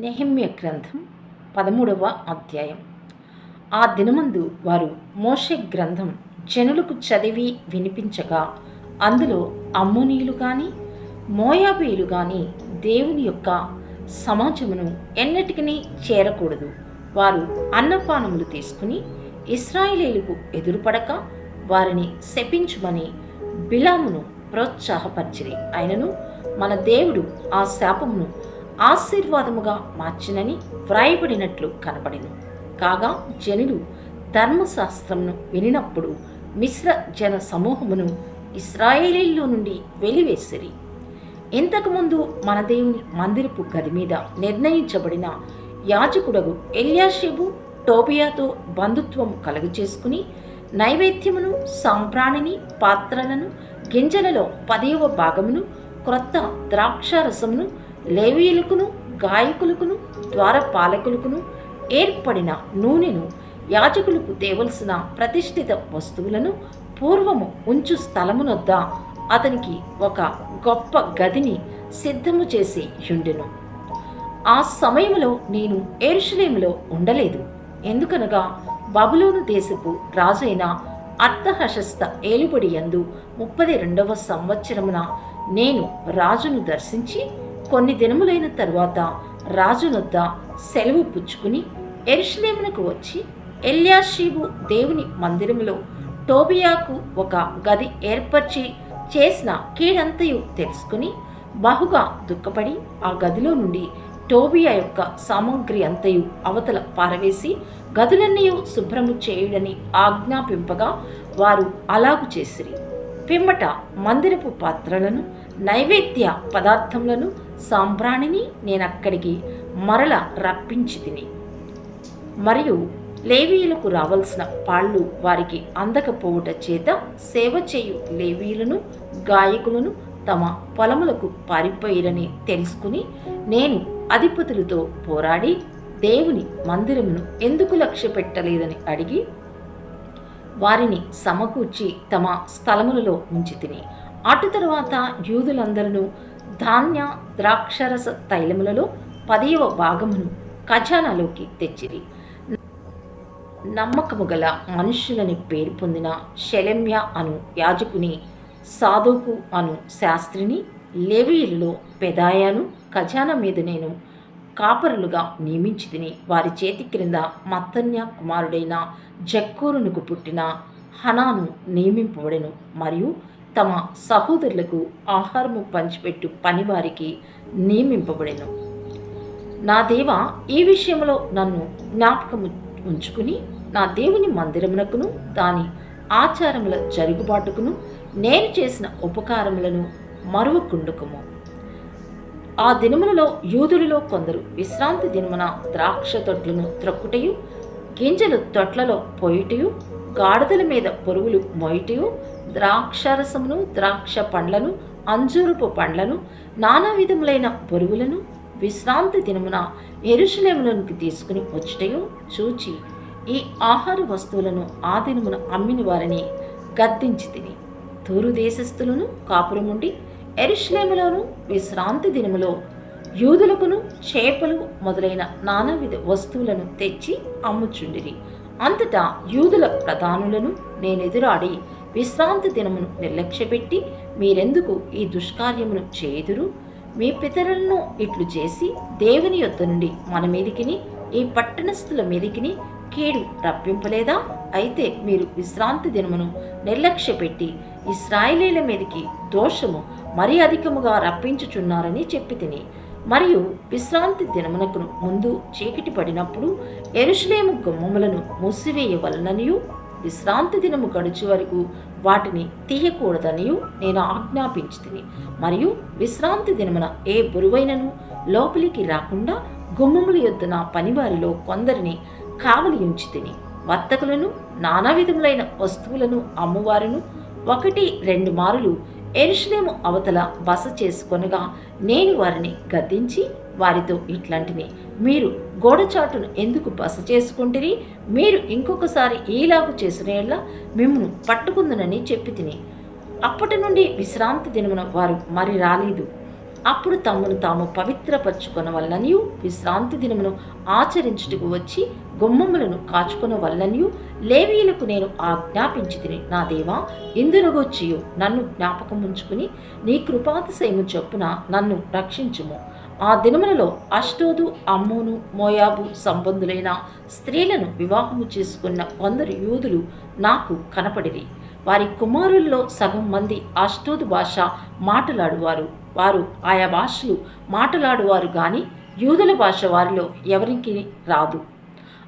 నెహమ్య గ్రంథం పదమూడవ అధ్యాయం. ఆ దినమందు వారు మోషే గ్రంథం జనులకు చదివి వినిపించగా అందులో అమ్మోనీయులు కానీ మోయాబీయులు కానీ దేవుని యొక్క సమాజమును ఎన్నటికీ చేరకూడదు. వారు అన్నపానములు తీసుకుని ఇస్రాయిలీలకు ఎదురుపడక వారిని శపించుమని బిలామును ప్రోత్సాహపరిచిరి. అయినను మన దేవుడు ఆ శాపమును ఆశీర్వాదముగా మార్చినని వ్రాయబడినట్లు కనబడింది కాగా జనులు ధర్మశాస్త్రంను వినినప్పుడు మిశ్ర జన సమూహమును ఇస్రాయేలీల్లో నుండి వెలివేసిరి. ఇంతకుముందు మన దేవుని మందిరపు గది మీద నిర్ణయించబడిన యాజకుడగు ఎల్యాషేబు టోబియాతో బంధుత్వం కలుగు చేసుకుని నైవేద్యమును సాంప్రాణిని పాత్రలను గింజలలో పదవ భాగమును క్రొత్త ద్రాక్షారసమును లేవీయులకును గాయకులకును ద్వారపాలకులకును ఏర్పడిన నూనెను యాజకులకు తేవలసిన ప్రతిష్ఠిత వస్తువులను పూర్వము ఉంచు స్థలమునొద్ద అతనికి ఒక గొప్ప గదిని సిద్ధము చేసి యుండెను. ఆ సమయంలో నేను ఎరుషలేములో ఉండలేదు. ఎందుకనగా బబులోను దేశపు రాజైన అర్థహశస్త ఏలుబడి యందు ముప్పది రెండవ సంవత్సరమున నేను రాజును దర్శించి కొన్ని దినములైన తరువాత రాజునొద్ద సెలవు పుచ్చుకుని ఎరుషలేమునకు వచ్చి ఎల్యాషీబు దేవుని మందిరములో టోబియాకు ఒక గది ఏర్పరిచి చేసిన కీడంతయు తెలుసుకుని బహుగా దుఃఖపడి ఆ గదిలో నుండి టోబియా యొక్క సామగ్రి అంతయు అవతల పారవేసి గదులన్నీ శుభ్రము చేయుడని ఆజ్ఞాపింపగా వారు అలాగు చేసిరి. పిమ్మట మందిరపు పాత్రలను నైవేద్య పదార్థములను సాంబ్రాణిని నేనక్కడికి మరల రప్పించి తిని. మరియు లేవీయులకు రావలసిన పాళ్ళు వారికి అందకపోవుట చేత సేవ చేయు లేవీయులను గాయకులను తమ పొలములకు పారిపోయిరని తెలుసుకుని నేను అధిపతులతో పోరాడి దేవుని మందిరమును ఎందుకు లక్ష్య పెట్టలేదని అడిగి వారిని సమకూర్చి తమ స్థలములలో ఉంచి తిని. అటు తర్వాత యూదులందరూ ధాన్య ద్రాక్షరస తైలములలో పదవ భాగమును ఖజానాలోకి తెచ్చిరి. నమ్మకము గల మనుష్యులని పేరు పొందిన శలమ్య అను యాజకుని సాధుకు అను శాస్త్రిని లేవీయులలో పెదాయాను ఖజానా మీద నేను కాపరులుగా నియమించిదిని వారి చేతి క్రింద మత్తన్య కుమారుడైన జక్కూరునుకు పుట్టిన హనాను నియమింపబడెను. మరియు తమ సహోదరులకు ఆహారము పంచిపెట్టు పనివారికి నియమింపబడెను. నా దేవ ఈ విషయంలో నన్ను జ్ఞాపకము ఉంచుకుని నా దేవుని మందిరమునకును దాని ఆచారముల జరుగుబాటుకును నేను చేసిన ఉపకారములను మరువకుండుకము. ఆ దినములలో యూదులలో కొందరు విశ్రాంతి దినమున ద్రాక్ష తొట్లను త్రొక్కుటయు గింజలు తొట్లలో పోయిటయు గాడిదల మీద పురుగులు మోయిటయు ద్రాక్షరసమును ద్రాక్ష పండ్లను అంజూరపు పండ్లను నానా విధములైన పురుగులను విశ్రాంతి దినమున ఎరుషలేములోనికి తీసుకుని వచ్చటయు చూచి ఈ ఆహార వస్తువులను ఆ దినమున అమ్మిన వారిని గద్దించి తిని తూరు దేశస్థులను కాపురముండి ఎరుషలేములోను విశ్రాంతి దినములో యూదులకును చేపలు మొదలైన నానావిధ వస్తువులను తెచ్చి అమ్ముచుండిరి. అంతటా యూదుల ప్రధానులను నేనెదురాడి విశ్రాంతి దినమును నిర్లక్ష్యపెట్టి మీరెందుకు ఈ దుష్కార్యమును చేదురు మీ పితరులను ఇట్లు చేసి దేవుని యొద్ద నుండి మన మీదికిని ఈ పట్టణస్థుల మీదికిని కీడు రప్పింపలేదా? అయితే మీరు విశ్రాంతి దినమును నిర్లక్ష్యపెట్టి ఇస్రాయిలీల మీదికి దోషము మరీ అధికముగా రప్పించుచున్నారని చెప్పి తిని మరియు విశ్రాంతి దినమునకు ముందు చీకటి పడినప్పుడు ఎరుషులేము గుమ్మములను మూసివేయవలననియు విశ్రాంతి దినము గడుచు వరకు వాటిని తీయకూడదనియు నేను ఆజ్ఞాపించితిని. మరియు విశ్రాంతి దినమున ఏ బురువైనను లోపలికి రాకుండా గుమ్మముల యొద్ద నా పనివారిలో కొందరిని కావలి తిని వర్తకులను నానా విధములైన వస్తువులను అమ్మువారును ఒకటి రెండు మారులు ఎరుషులేము అవతల బస చేసుకొనగా నేను వారిని గద్దించి వారితో ఇట్లాంటిని. మీరు గోడచాటును ఎందుకు బస చేసుకుంటుని మీరు ఇంకొకసారి ఈలాగు చేసిన మిమ్మను పట్టుకుందునని చెప్పి తిని. అప్పటి నుండి విశ్రాంతి దినమున వారు మరి రాలేదు. అప్పుడు తమను తాము పవిత్రపరచుకున్న వల్లనియు విశ్రాంతి దినమును ఆచరించుటకు వచ్చి గుమ్మములను కాచుకున్న వల్లనియు లేవీలకు నేను ఆజ్ఞాపించి తిని నా దేవా ఇందునగొచ్చియు నన్ను జ్ఞాపకం ఉంచుకుని నీ కృపాతిశయము చొప్పున నన్ను రక్షించుము. ఆ దినములలో అష్టోదు అమ్మోను మోయాబు సంబంధులైన స్త్రీలను వివాహము చేసుకున్న కొందరు యూదులు నాకు కనపడిరి. వారి కుమారుల్లో సగం మంది అష్టోదు భాష మాటలాడువారు. వారు ఆయా భాషలు మాటలాడువారు గాని యూదుల భాష వారిలో ఎవరికి రాదు.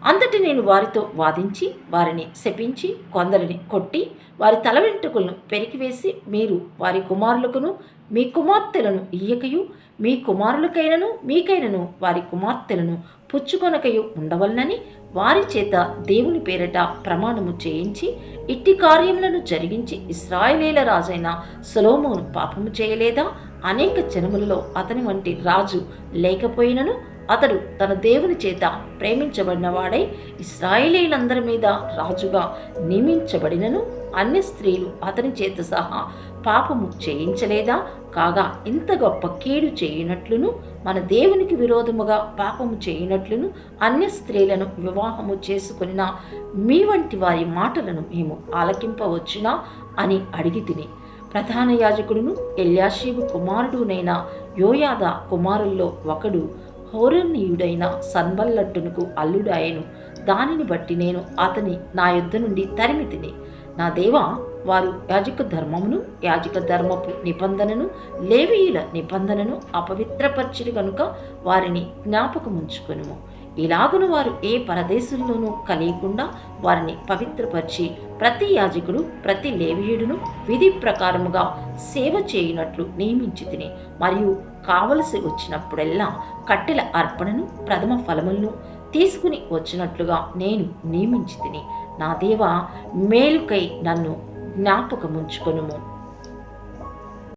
అంతటి నేను వారితో వాదించి వారిని శపించి కొందరిని కొట్టి వారి తల వెంట్రుకలను పెరికివేసి మీరు వారి కుమారులకును మీ కుమార్తెలను ఇయ్యకయు మీ కుమారులకైనను మీకైనను వారి కుమార్తెలను పుచ్చుకొనకయు ఉండవలనని వారి చేత దేవుని పేరట ప్రమాణము చేయించి ఇట్టి కార్యములను జరిగించి ఇస్రాయేలీల రాజైన సొలోమోను పాపము చేయలేదా? అనేక జనములలో అతని వంటి రాజు లేకపోయినను అతడు తన దేవుని చేత ప్రేమించబడినవాడై ఇస్రాయేలీలందరి మీద రాజుగా నియమించబడినను. అన్ని స్త్రీలు అతని చేత సహా పాపము చేయించలేదా? కాగా ఇంత గొప్ప కీడు చేయునట్లును మన దేవునికి విరోధముగా పాపము చేయునట్లును అన్య స్త్రీలను వివాహము చేసుకున్న మీ వంటి వారి మాటలను మేము ఆలకింపవచ్చునా అని అడిగి తిని. ప్రధాన యాజకుడును ఎల్యాషీబు కుమారుడునైన యోయాద కుమారుల్లో ఒకడు హోరణీయుడైన సన్బల్లట్టునకు అల్లుడాయను. దానిని బట్టి నేను అతని నా యుద్ధ నుండి తరిమి తిని. నా దేవా వారు యాజక ధర్మమును యాజక ధర్మపు నిబంధనను లేవీయుల నిబంధనను అపవిత్రపరిచిరు కనుక వారిని జ్ఞాపకముంచుకొనుము. ఇలాగును వారు ఏ పరదేశంలోనూ కలియకుండా వారిని పవిత్రపరిచి ప్రతి యాజకుడు ప్రతి లేవీయుడును విధి ప్రకారముగా సేవ చేయునట్లు నియమించి తిని మరియు కావలసి వచ్చినప్పుడెల్లా కట్టెల అర్పణను ప్రథమ ఫలములను తీసుకుని వచ్చినట్లుగా నేను నియమించి తిని నా దేవ మేలుకై నన్ను జ్ఞాపకముంచుకొనుము